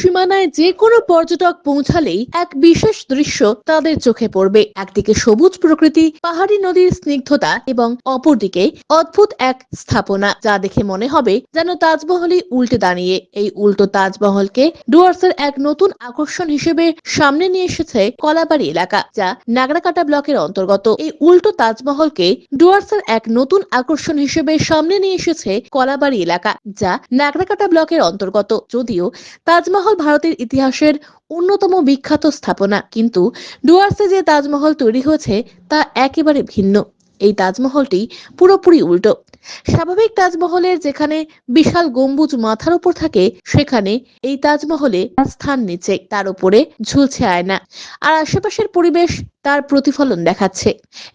সীমানায় যে কোনো পর্যটক পৌঁছালেই এক বিশেষ দৃশ্য তাদের চোখে পড়বে। একদিকে সবুজ প্রকৃতি, পাহাড়ি নদীর স্নিগ্ধতা এবং অপরদিকে অদ্ভুত এক স্থাপনা, যা দেখে মনে হবে যেন তাজমহলই উল্টে দাঁড়িয়ে। এই উল্টো তাজমহলকে ডুয়ার্সের এক নতুন আকর্ষণ হিসেবে সামনে নিয়ে এসেছে কলাবাড়ি এলাকা, যা নাগরাকাটা ব্লকের অন্তর্গত। এই উল্টো তাজমহলকে ডুয়ার্সের এক নতুন আকর্ষণ হিসেবে সামনে নিয়ে এসেছে কলাবাড়ি এলাকা, যা নাগরাকাটা ব্লকের অন্তর্গত। যদিও তাজমহল ভারতের ইতিহাসের অন্যতম বিখ্যাত স্থাপনা। কিন্তু ডুয়ার্সে যে তাজমহল তৈরি হয়েছে তা একেবারে ভিন্ন। এই তাজমহলটি পুরোপুরি উল্টো। স্বাভাবিক তাজমহলের যেখানে বিশাল গম্বুজ মাথার উপর থাকে, সেখানে এই তাজমহলে স্থান নিচে। তার উপরে ঝুলছে আয়না। আর আশেপাশের পরিবেশ তার প্রতিফলন দেখাচ্ছে।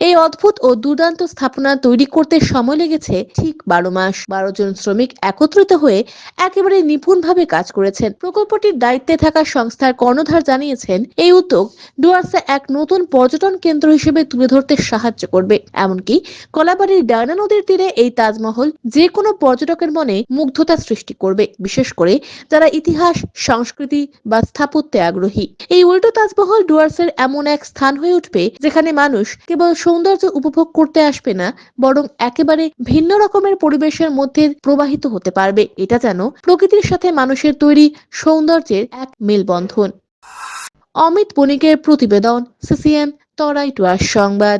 এই অদ্ভুত ও দুর্দান্ত স্থাপনা তৈরি করতে সময় লেগেছে ঠিক বারো মাস। বারো জন শ্রমিক একত্রিত হয়ে একেবারে নিপুণভাবে কাজ করেছেন। প্রকল্পটির দায়িত্বে থাকা সংস্থার কর্ণধার জানিয়েছেন, এই উদ্যোগ ডুয়ার্সে এক নতুন পর্যটন কেন্দ্র হিসেবে তুলে ধরতে সাহায্য করবে। এমনকি কলাবাড়ির ডায়না নদীর তীরে এই তাজমহল যে কোনো পর্যটকের মনে মুগ্ধতা সৃষ্টি করবে, বিশেষ করে যারা ইতিহাস, সংস্কৃতি বা স্থাপত্যে আগ্রহী। এই উল্টো তাজমহল ডুয়ার্সের এমন এক স্থান হয়ে উঠবে যেখানে মানুষ কেবল সৌন্দর্য উপভোগ করতে আসবে না, বরং একেবারে ভিন্ন রকমের পরিবেশের মধ্যে প্রবাহিত হতে পারবে। এটা যেন প্রকৃতির সাথে মানুষের তৈরি সৌন্দর্যের এক মেলবন্ধন। অমিত বণিকের প্রতিবেদন, সিসিএন, তরাই টুয়ার সংবাদ।